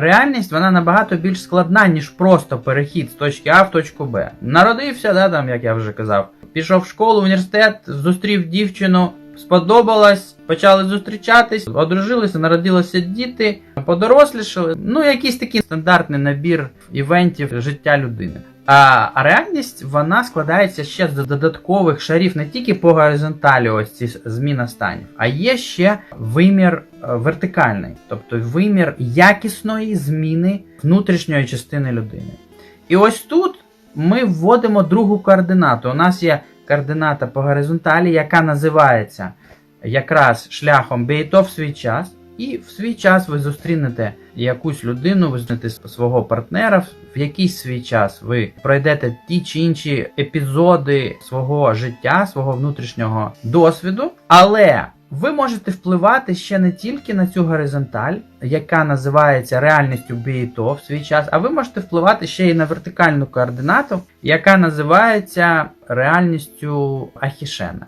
реальність вона набагато більш складна, ніж просто перехід з точки А в точку Б. Народився, да, там, як я вже казав, пішов в школу, університет, зустрів дівчину, сподобалась, почали зустрічатись, одружилися, народилися діти, подорослішали. Ну, якийсь такий стандартний набір івентів життя людини. А реальність вона складається ще з додаткових шарів не тільки по горизонталі, ось ці зміна станів, а є ще вимір е, вертикальний, тобто вимір якісної зміни внутрішньої частини людини. І ось тут ми вводимо другу координату. У нас є координата по горизонталі, яка називається якраз шляхом Бейто в свій час. І в свій час ви зустрінете якусь людину, ви зустрінете свого партнера, в якийсь свій час ви пройдете ті чи інші епізоди свого життя, свого внутрішнього досвіду, але ви можете впливати ще не тільки на цю горизонталь, яка називається реальністю Бейто в свій час, а ви можете впливати ще й на вертикальну координату, яка називається реальністю Ахішена.